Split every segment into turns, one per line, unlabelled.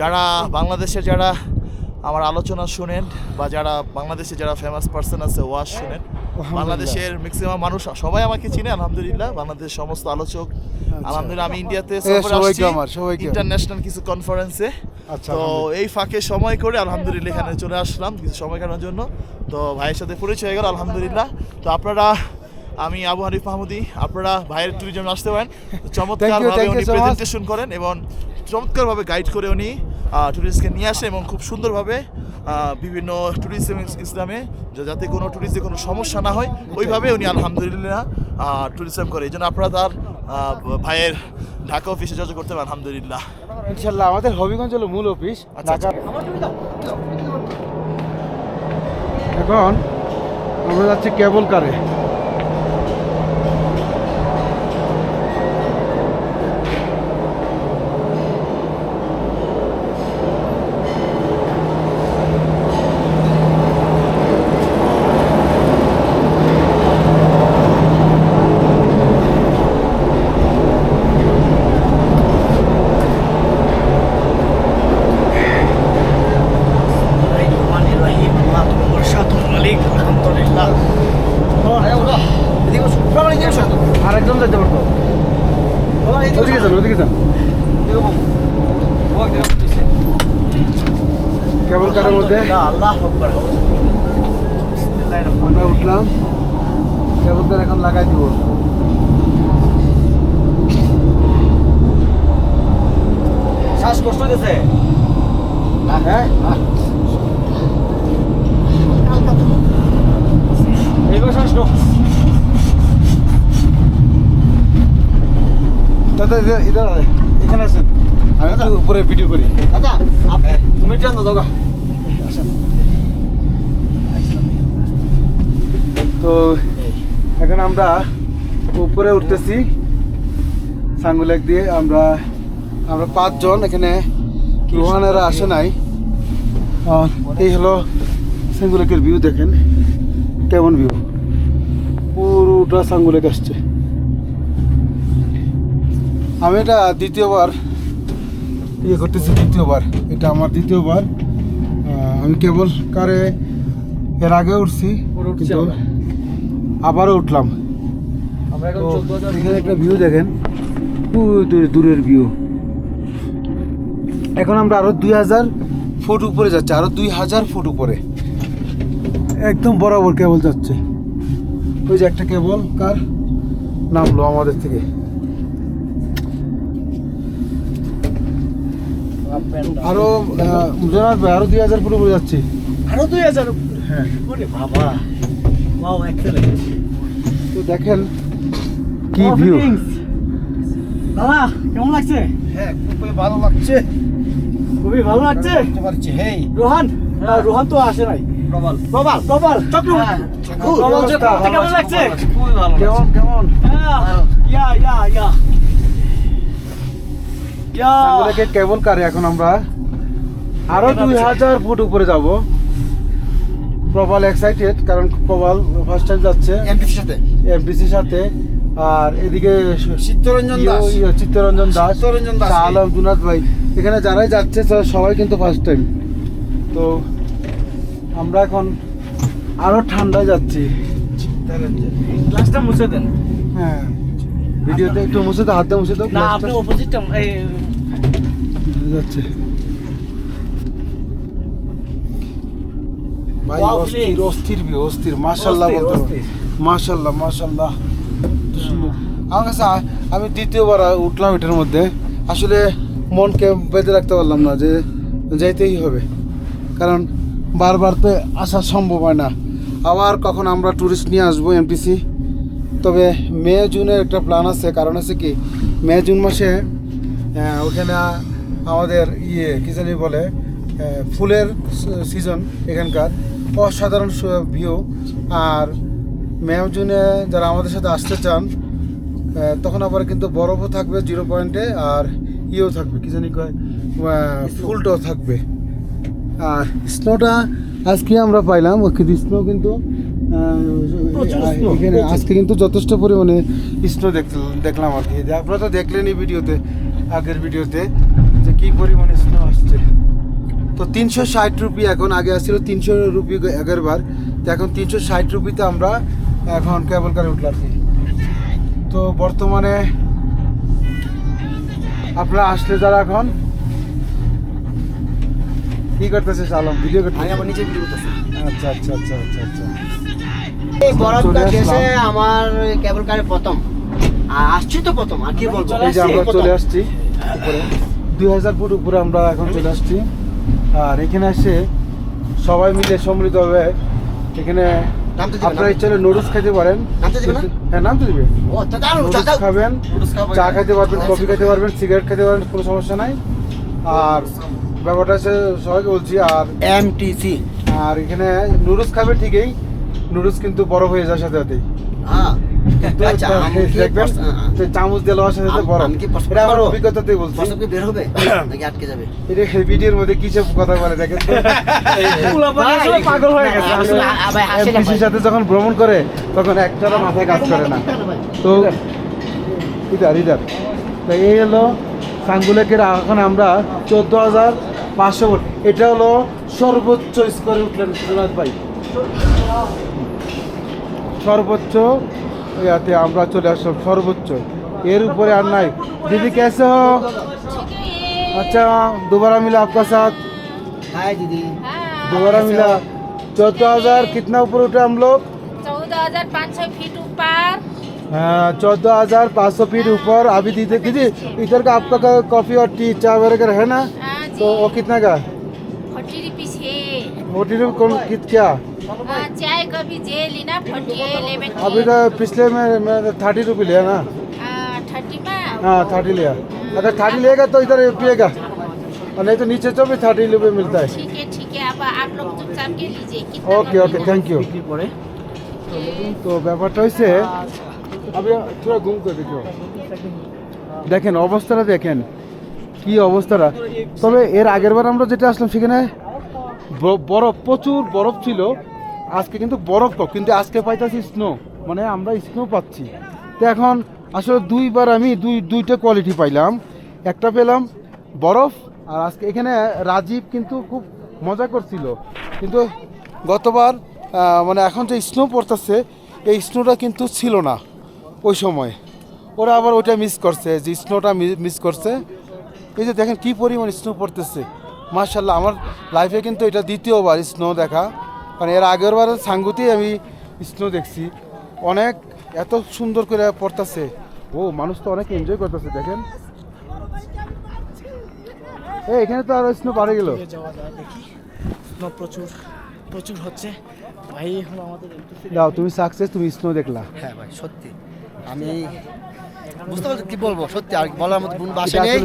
যারা বাংলাদেশের যারা আমার আলোচনা শুনেন বা যারা বাংলাদেশে যারা ফেমাস পার্সন আছে ওয়াজ শুনেন বাংলাদেশের ম্যাক্সিমাম মানুষ সবাই আমাকে চিনে আলহামদুলিল্লাহ। বাংলাদেশের সমস্ত আলোচক আলহামদুলিল্লাহ আমি ইন্ডিয়াতে
আচ্ছা।
ইন্টারন্যাশনাল কিছু কনফারেন্সে
আচ্ছা,
তো এই ফাঁকে সময় করে আলহামদুলিল্লাহ এখানে চলে আসলাম কিছু সময় কাটানোর জন্য। তো ভাইয়ের সাথে পরিচয় হয়ে গেল আলহামদুলিল্লাহ। তো আপনারা আমি আবু হানিফ মাহমুদি আপনারা ভাইয়ের ট্যুরিজম আসতে পারেন। চমৎকার
thank
উনি প্রেজেন্টেশন করেন এবং চমৎকারভাবে গাইড করে উনি ট্যুরিস্টকে নিয়ে আসে এবং খুব সুন্দরভাবে বিভিন্ন ট্যুরিজম ইসলামে যাতে কোনো ট্যুরিস্টে কোনো সমস্যা না হয় ওইভাবে উনি আলহামদুলিল্লাহ ট্যুরিজম করে। এই জন্য আপনারা তার ভাইয়ের ঢাকা অফিসে যোগাযোগ করতে পারেন আলহামদুলিল্লাহ।
ইনশাল্লাহ আমাদের হবিগঞ্জ হলো মূল অফিস
আচ্ছা,
ঢাকা এখন আমরা যাচ্ছি কেবল কারে। কেবল কারের মধ্যে? আমরা উঠলাম। কেবল কার এখন লাগাই দিব।
শ্বাসকষ্ট গেছে
হ্যাঁ
এইবার শ্বাসকষ্ট
দাদা। এখানে আছেন। আমি একটু উপরে ভিডিও করি।
দাদা তুমি টান দাও দাদা।
তো এখন আমরা উপরে উঠতেছি। সাঙ্গুলেক দিয়ে আমরা আমরা পাঁচজন এখানে রোহানেরা আসে নাই। এই হলো সাঙ্গুলেকের ভিউ দেখেন। কেমন ভিউ পুরোটা সাঙ্গুলেক আসছে। আমি এটা দ্বিতীয়বার ইয়ে করতেছি, দ্বিতীয়বার। এটা আমার দ্বিতীয়বার। আমি কেবল কারে এর আগে উঠছি কিন্তু আবারও উঠলাম। তো এখানে একটা ভিউ দেখেন। দূরের ভিউ এখন আমরা আরও দুই হাজার ফুট উপরে যাচ্ছি আরও দুই হাজার ফুট উপরে। একদম বরাবর কেবল যাচ্ছে। ওই যে একটা কেবল কার? নামলো আমাদের থেকে। আরও জোনার ভাই, আরও দুই হাজার ফুট উপরে যাচ্ছি।
আরও দুই হাজার?
হ্যাঁ।
বাবা। ওয়াও এক্সেলেন্ট
তো দেখেন কি ভিউ
দাদা কেমন লাগছে?
হ্যাঁ খুবই ভালো লাগছে।
খুবই ভালো লাগছে?
বুঝতে পারছি হেই।
রোহান? আহ, রোহান তো আসে নাই। প্রবল। প্রবল প্রবল চক্রবর্তী প্রবল কেমন লাগছে? খুবই ভালো
কেমন কেমন?
ইয়া ইয়া ইয়া ইয়া।
সাঙ্গুলেকে কেবল কারে এখন আমরা? আরও দুই হাজার ফুট উপরে যাব। প্রবাল এক্সাইটেড কারণ প্রবাল ফার্স্ট টাইম যাচ্ছে।
এমপির সাথে।
এফডিসির সাথে। আর এদিকে
চিত্তরঞ্জন
ইয়ে-
দাস।
ইয়ে চিত্তরঞ্জন দাস।
চিত্তরঞ্জন দাস।
শাহ আলম দুনাথ ভাই। এখানে যারাই যাচ্ছে সবাই কিন্তু ফার্স্ট টাইম তো আমরা এখন আরও ঠান্ডায় যাচ্ছি।
গ্লাসটা মুছে দেন।
হ্যাঁ। ভিডিওতে একটু মুছে দাও হাত দিয়ে মুছে দাও
না আপনি অপোজিটটা এই
যাচ্ছে। ভাই অস্থির অস্থির অস্থির। মাশাল্লাহ বলতে মাশাল্লাহ মাশাল্লাহ আমার কাছে আমি দ্বিতীয়বার উঠলাম এটার মধ্যে। আসলে মনকে বেঁধে রাখতে পারলাম না যে যাইতেই হবে। কারণ বারবার তো আসা সম্ভব হয় না। আবার কখন আমরা ট্যুরিস্ট নিয়ে আসব এমটিসি তবে মে জুনের একটা প্ল্যান আছে। কারণ আছে কি? মে জুন মাসে ওখানে আমাদের ইয়ে কী জানি বলে ফুলের সিজন এখানকার। অসাধারণ ভিউ আর মে জুনে যারা আমাদের সাথে আসতে চান তখন আবার কিন্তু বরফও থাকবে জিরো পয়েন্টে আর ইয়েও থাকবে কী জানি কয় ফুলটাও থাকবে। আর স্নোটা আজকে আমরা পাইলাম কিন্তু স্নো কিন্তু এখানে আজকে কিন্তু যথেষ্ট পরিমাণে স্নো দেখলাম আর কি। আপনারা তো দেখলেনই ভিডিওতে আগের ভিডিওতে। যে কি পরিমাণে স্নো আসছে? তো তিনশো ষাট রুপি এখন আগে আসছিল তিনশো রুপি আগের বার। তো এখন তিনশো ষাট রুপিতে আমরা এখন কেবল কারে উঠলাম। তো বর্তমানে আপনারা আসলে যারা এখন কি করতেছে আলম ভিডিও করতে
আমি আমার নিজে ভিডিও করতেছি।
আচ্ছা আচ্ছা আচ্ছা আচ্ছা আচ্ছা।
এই বরফটা দেশে আমার কেবল কারে প্রথম। আসছি তো প্রথম আর কি বলব?
এই যে আমরা চলে আসছি। উপরে। দুই হাজার ফুট উপরে আমরা এখন চলে আসছি। আর এখানে এসে সবাই মিলে সম্মিলিতভাবে এখানে আপনারা ইচ্ছা হলে নুডলস খেতে পারেন? হ্যাঁ নামতে দিবে। নুডলস খাবেন চা খেতে পারবেন কফি খেতে পারবেন সিগারেট খেতে পারবেন কোনো সমস্যা নাই। আর ব্যাপারটা হচ্ছে সবাইকে বলছি আর
MTC
আর এখানে নুডলস খাবে ঠিকই নুডলস কিন্তু বরফ হয়ে যায় সাথে সাথেই।
হ্যাঁ।
কিন্তু
আমি কি
দেখবেন
পস- আ-
যে চামচ দিয়ে লওয়ার সাথে সাথে
আমি কি
এটা আমার
করব?
অভিজ্ঞতাতে বলছি।
প্রস্তাব কি বের হবে? নাকি আটকে যাবে?
এটা ভিডিওর মধ্যে কিসব কথা বলে দেখেন তো।
পোলাপান আসলে পাগল হয়ে গেছে।
আসলে আ- ভাই, হাসি না,
এমপিসির সাথে যখন ভ্রমণ করে তখন একটারও মাথায় কাজ করে না। তো ইদার ইদার এই হলো সাঙ্গুলেকের এখন আমরা চোদ্দ হাজার পাঁচশো ফুট এটা হলো সর্বোচ্চ স্কোরে উঠলেন ভাই। সর্বোচ্চ ইয়াতে আমরা চলে আসলাম সর্বোচ্চ এর উপরে আর নাই দিদি कैसे हो अच्छा दोबारा मिला आपका साथ
হাই দিদি
दोबारा मिला चौदह हजार कितना ऊपर उठे हम लोग
चौदह हजार पाँच सौ फीट ऊपर
चौदह हजार पाँच सौ फीट ऊपर अभी दीदी दीदी इधर का आपका का कॉफी और टी चाय वगैरह है ना
हाँ जी
तो वो कितना का
फोर्टी रुपीज है
फोर्टी कौन कित क्या
हाँ, चाय का भी जे लेना फोर्टी इलेवन
अभी तो पिछले में मैं थर्टी रुपये लिया ना
थर्टी में
हाँ थर्टी लिया अगर थर्टी लेगा तो इधर पिएगा और नहीं तो नीचे तो भी थर्टी रुपये मिलता है
ठीक है ठीक है अब आप लोग चुपचाप के लीजिए कितना
ओके ओके थैंक यू
বিক্রি করে
তো ব্যাপারটা হচ্ছে আমি তোরা ঘুম করে দেখো দেখেন অবস্থাটা দেখেন কি অবস্থাটা তবে এর আগের বার আমরা যেটা আসলাম সেখানে ব- বরফ প্রচুর বরফ ছিল আজকে কিন্তু বরফ কম কিন্তু আজকে পাইতেছি স্নো মানে আমরা স্নো পাচ্ছি। তো এখন আসলে দুইবার আমি দুই, দুইটা কোয়ালিটি পাইলাম। একটা পেলাম বরফ, আর আজকে এখানে রাজীব কিন্তু খুব মজা করছিল। কিন্তু গতবার মানে এখন যে স্নো পড়তেছে, এই স্নোটা কিন্তু ছিল না ওই সময়। ওরা আবার ওইটা মিস করছে, যে স্নোটা মিস করছে। এই যে দেখেন কী পরিমাণ স্নো পড়তেছে। মার্শাল্লাহ আমার লাইফে কিন্তু এটা দ্বিতীয়বার স্নো দেখা। কারণ এর আগের বার সাঙ্গুতেই আমি স্নো দেখছি। অনেক এত সুন্দর করে পড়তেছে। ও মানুষ তো অনেক এনজয় করতেছে দেখেন। এই এখানে তো আর স্নো পারে গেল।
স্নো প্রচুর প্রচুর হচ্ছে। ভাই হলো আমাদের
দাও তুমি সাকসেস তুমি স্নো দেখলা।
হ্যাঁ ভাই সত্যি। আমি বুঝতে পারছি কি বলব? সত্যি আর বলার মতো কোনো ভাষা নেই।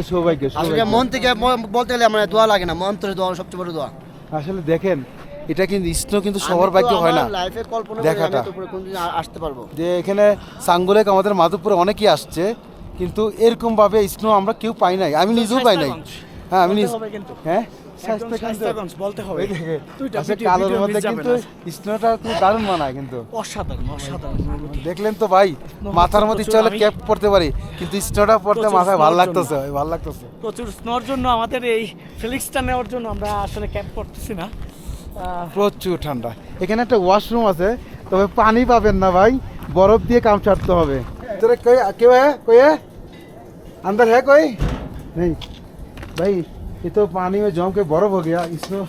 আসলে
মন থেকে বলতে গেলে আমার দোয়া লাগে না। মন থেকে দোয়া সবচেয়ে বড় দোয়া।
আসলে দেখেন এটা কিন্তু স্নো কিন্তু সবার ভাগ্য হয় না দেখাটা।
আসতে পারব।
যে এখানে সাঙ্গুলেক আমাদের মাধবপুরে অনেকেই আসছে কিন্তু এরকম ভাবে স্নো আমরা কেউ পাই নাই। আমি নিজেও পাই নাই। হ্যাঁ আমি হ্যাঁ?
বলতে হবে।
আচ্ছা,
ভিডিও-
কালোর মধ্যে কিন্তু স্নোটা খুব দারুণ মানায় কিন্তু।
অসাধারণ অসাধারণ।
দেখলেন তো ভাই মাথার মধ্যে চলে
আমি-
ক্যাপ পড়তে পারি কিন্তু স্নোটা পড়তে মাথায় ভালো লাগতেছে ভালো লাগতেছে।
প্রচুর স্নোর জন্য আমাদের এই ফিলিক্সটা নেওয়ার জন্য আমরা আসলে ক্যাপ করতেছি না।
প্রচুর ঠান্ডা এখানে একটা ওয়াশরুম আছে তবে পানি পাবেন না ভাই বরফ দিয়ে কাম ছাড়তে হবে তোরে কই কেউ হ্যাঁ কই है अंदर है कोई नहीं भाई ये तो पानी में जम के बर्फ हो गया इसमें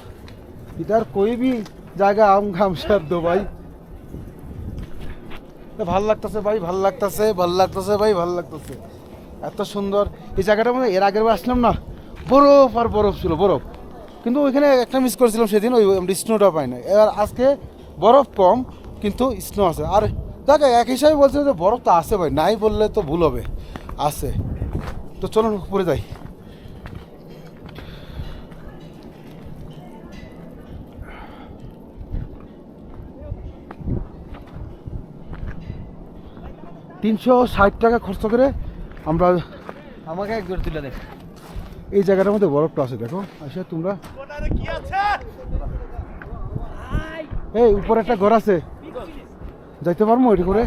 इधर कोई भी জায়গা আম ঘাম সার দো ভাই তো ভাল লাগতেছে ভাই ভাল লাগতেছে ভাল লাগতেছে ভাই ভাল লাগতেছে এত সুন্দর এই জায়গাটা মানে এর আগের বার আসলাম না বরফ আর বরফ ছিল বরফ কিন্তু ওইখানে একটা মিস করেছিলাম সেদিন, ওই স্নোটা পাই না এবার আজকে বরফ কম, কিন্তু স্নো আছে। আর দেখ, এক হিসাবে বলছে যে বরফ তো আছে ভাই, নাই বললে তো ভুল হবে। আছে। তো চলুন, উপরে যাই। তিনশো ষাট টাকা খরচ করে আমরা
আমাকে একবার তুলে দেখ।
এই জায়গাটার মধ্যে বরফটা আছে দেখো। আসে তোমরা? এই উপরে একটা ঘর আছে। যাইতে পারব এটা করে?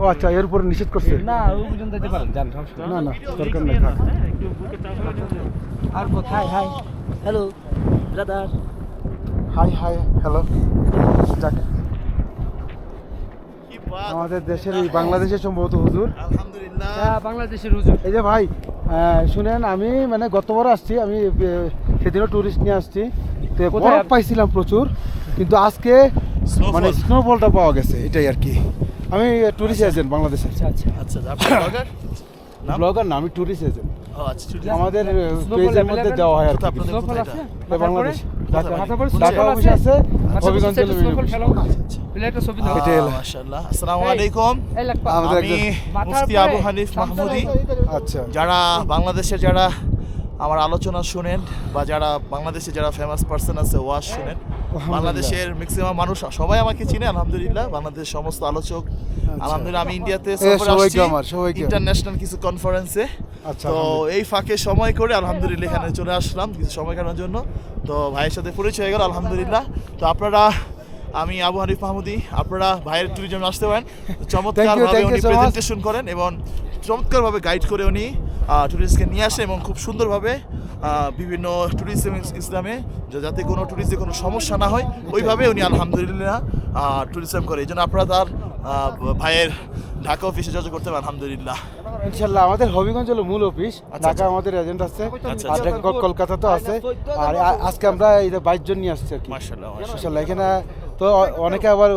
ও আচ্ছা এর উপরে নিষেধ করছে।
না
না না দরকার নেই
হয়ে
আর কোথায়? Hi. Hello brother
hi hi hello যাক। আমাদের দেশের এই বাংলাদেশের সম্ভবত হুজুর।
আলহামদুলিল্লাহ।
বাংলাদেশের হুজুর।
এই যে ভাই শুনেন আমি মানে গতবার আসছি আমি সেদিনও টুরিস্ট নিয়ে আসছি। তো বরফ পাইছিলাম প্রচুর কিন্তু আজকে। মানে স্নোফলটা পাওয়া গেছে এটাই আর কি। আমি টুরিস্ট এজেন্ট বাংলাদেশের।
আচ্ছা আচ্ছা।
আচ্ছা ব্লগার নাম?
ব্লগার না আমি টুরিস্ট এজেন্ট
ও আচ্ছা ছুটি
আমাদের পেজের মধ্যে দেওয়া হয় আর কি। বাংলাদেশ। ঢাকা অফিস আছে।
আচ্ছা,
মাহমুদি।
আচ্ছা।
যারা বাংলাদেশে যারা আমার আলোচনা শুনেন বা যারা বাংলাদেশে যারা ফেমাস পার্সন আছে ওয়াজ শুনেন বাংলাদেশের ম্যাক্সিমাম মানুষ সবাই আমাকে চিনে আলহামদুলিল্লাহ। বাংলাদেশের সমস্ত আলোচক আলহামদুলিল্লাহ আমি ইন্ডিয়াতে
আচ্ছা।
ইন্টারন্যাশনাল কিছু কনফারেন্সে
আচ্ছা,
তো এই ফাঁকে সময় করে আলহামদুলিল্লাহ এখানে চলে আসলাম কিছু সময় কাটানোর জন্য। তো ভাইয়ের সাথে পরিচয় হয়ে গেল আলহামদুলিল্লাহ। তো আপনারা আমি আবু হানিফ মাহমুদি আপনারা ভাইয়ের ট্যুরিজম আসতে পারেন। চমৎকার
thank you
উনি প্রেজেন্টেশন করেন এবং চমৎকারভাবে গাইড করে উনি ট্যুরিস্টকে নিয়ে আসে এবং খুব সুন্দরভাবে বিভিন্ন ট্যুরিজম ইসলামে যাতে কোনো ট্যুরিস্টে কোনো সমস্যা না হয় ওইভাবে উনি আলহামদুলিল্লাহ ট্যুরিজম করে। এই জন্য আপনারা তার ভাইয়ের ঢাকা অফিসে যোগাযোগ করতে পারেন আলহামদুলিল্লাহ।
ইনশাল্লাহ আমাদের হবিগঞ্জ হলো মূল অফিস
আচ্ছা,
ঢাকা আমাদের এজেন্ট আছে।
আচ্ছা,
আর
আচ্ছা।
কলকাতা তো আছে। আর আজকে আমরা এই বাইশ জন নিয়ে আসছি আর কি।
মার্শাল্লাহ
এখানে তো অনেকে আবার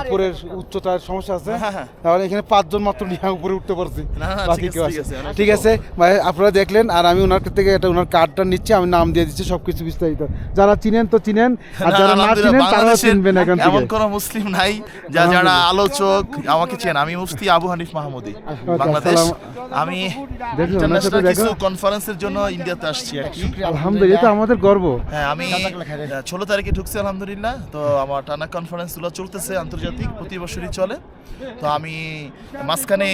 উপরের উচ্চতার সমস্যা আছে।
হ্যাঁ, হ্যাঁ।
তাহলে এখানে পাঁচজন মাত্র নিয়ে উপরে উঠতে পারছি। বাকি কেউ
আছে, ঠিক
আছে। ভাই আপনারা দেখলেন আর আমি ওনার থেকে এটা ওনার কার্ডটা নিচ্ছি আমি নাম দিয়ে দিচ্ছি সবকিছু বিস্তারিত। যারা চিনেন তো চিনেন আর যারা না চিনেন
বাংলাদেশের
চিনবেন এখান
এমন
থেকে।
কোন মুসলিম নাই যা যারা আলোচক আমাকে চেন আমি মুফতি আবু হানিফ মাহমুদি বাংলাদেশ। আমি
দেখুন, ওনার সাথে
ইন্টারন্যাশনাল কিছু কনফারেন্সের জন্য ইন্ডিয়াতে আসছি আর কি।
আলহামদুলিল্লাহ এটা আমাদের গর্ব।
হ্যাঁ আমি ষোলো তারিখে ঢুকছি আলহামদুলিল্লাহ। তো আমার টানা কনফারেন্সগুলো চলতেছে আন্তর্জাতিক প্রতি বছরই চলে। তো আমি মাঝখানে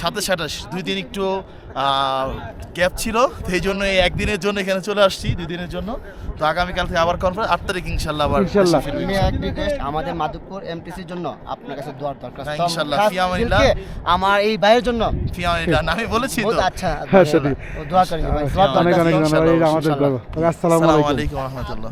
সাথে সাতাশ দুই দিন একটু গ্যাপ ছিল এই জন্য এই একদিনের জন্য এখানে চলে আসছি দুই দিনের জন্য। তো আগামীকাল থেকে আবার কনফারেন্স আট তারিখ ইনশাল্লাহ আবার
এক রিকোয়েস্ট আমাদের মাধবপুর এমটিসির জন্য আপনার কাছে দোয়ার দরকার।
হ্যাঁ, ইনশাল্লাহ,
খাস
ফি আমানিল্লাহ।
দিলকে আমার এই ভাইয়ের জন্য।
ফিয়ামানিল্লাহ, আমি বলেছি তো।
আচ্ছা
হ্যাঁ,
দোয়া করেন ভাই
অনেক অনেক ধন্যবাদ আমাদের
আসসালামু
আলাইকুম।
আলাইকুম রহমতুল্লাহ।